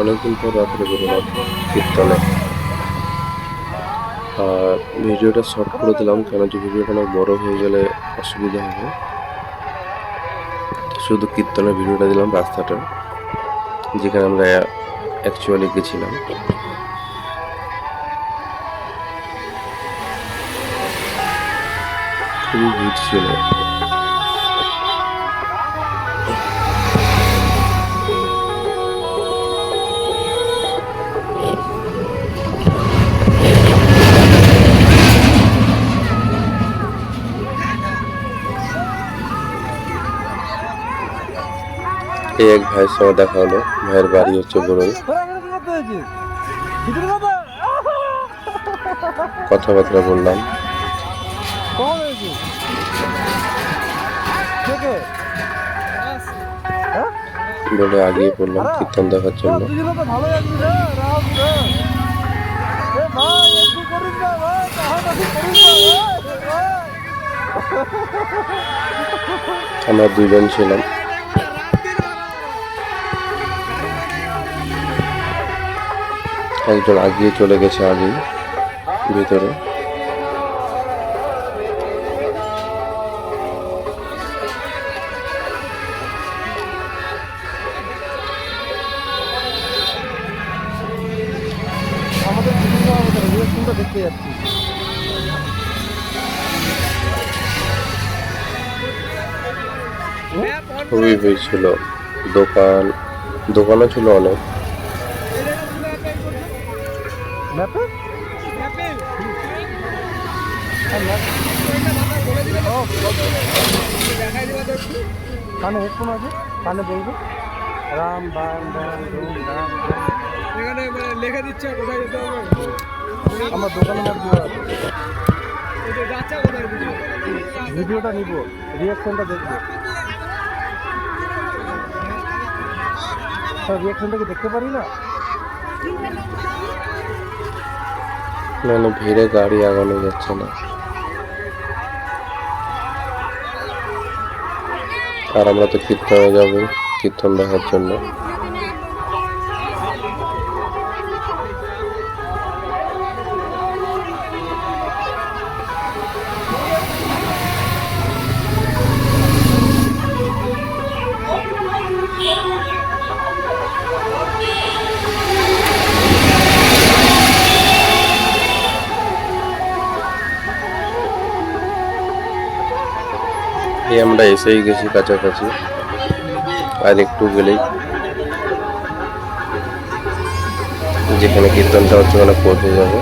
অনেকদিন পর রাত্রে বেরোলাম কীর্তনে। আর ভিডিওটা শর্ট করে দিলাম কেন যে ভিডিওটা অনেক বড় হয়ে গেলে অসুবিধা হবে। শুধু কীর্তনের ভিডিওটা দিলাম রাস্তাটা, যেখানে আমরা অ্যাকচুয়ালি গেছিলাম। খুবই ভিড় ছিল। এক ভাইয়ের সঙ্গে দেখা হলো। ভাইয়ের বাড়ি হচ্ছে বড়ই কথাবার্তা বললাম। বলে আগিয়ে পড়লাম কীর্তন দেখার জন্য। আমরা দুজন ছিলাম। একজন আগিয়ে চলে গেছে আগেই ভিতরে। খুবই ভিড় ছিল দোকান দোকানও ছিল অনেক। ম্যাপে? কানে হেডফোন আছে কানে বলব। রাম বাম রাম ধুম রাম এখানে লেখা দিচ্ছে কোথায় যেতে হবে? আমার ভিডিওটা নিব রিয়াকশনটা দেখব। রিয়াকশনটা কি দেখতে পারি না? মানে ভিড়ে গাড়ি আগানো যাচ্ছে না। আর আমরা তো কীর্তনে যাব কীর্তন দেখার জন্য। এই আমরা এসেই গেছি কাছাকাছি। আর একটু গেলেই যেখানে কীর্তনটা হচ্ছে ওখানে পৌঁছে যাবে।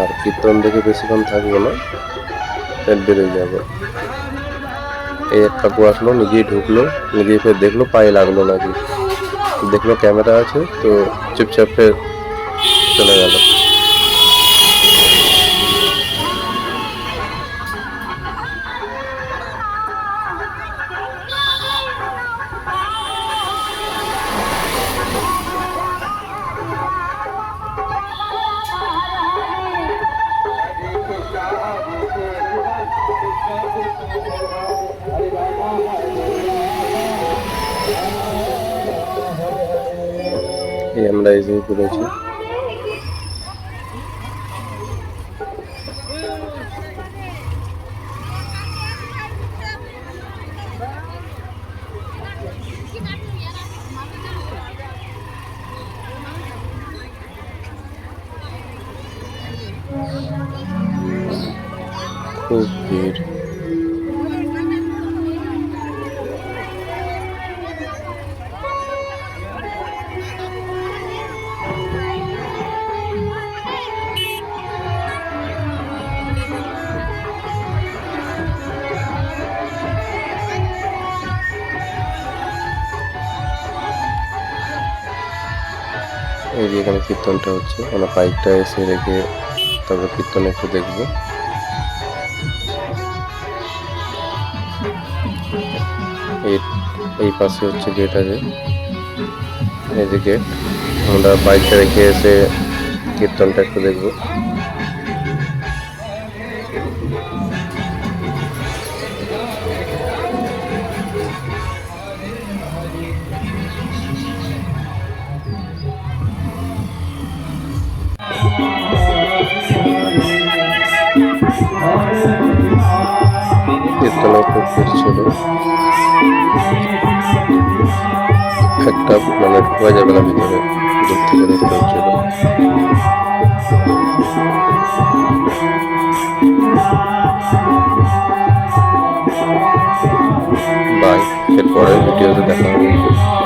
আর কীর্তন দেখে বেশিক্ষণ থাকব না বেরোয় যাবে। এই এক কাকু আসলো, নিজেই ঢুকলো, নিজেই ফের দেখল, পায়ে লাগল নাকি। দেখল ক্যামেরা আছে, তো চুপচাপ ফের চলে গেল। এই আমরা এসে পড়েছি খুব ভিড়। এই যে এখানে কীর্তনটা হচ্ছে, আমরা বাইকটা এসে রেখে তারপর কীর্তন একটু দেখব। এই এই পাশে হচ্ছে গেট আছে। এই যে গেট আমরা বাইকটা রেখে এসে কীর্তনটা একটু দেখব। ফিরছিল একটা মানে ঢোকা যাবে না ভিতরে, দূর থেকে দেখতে হচ্ছিল বাই এরপরের ভিডিওতে দেখা হবে।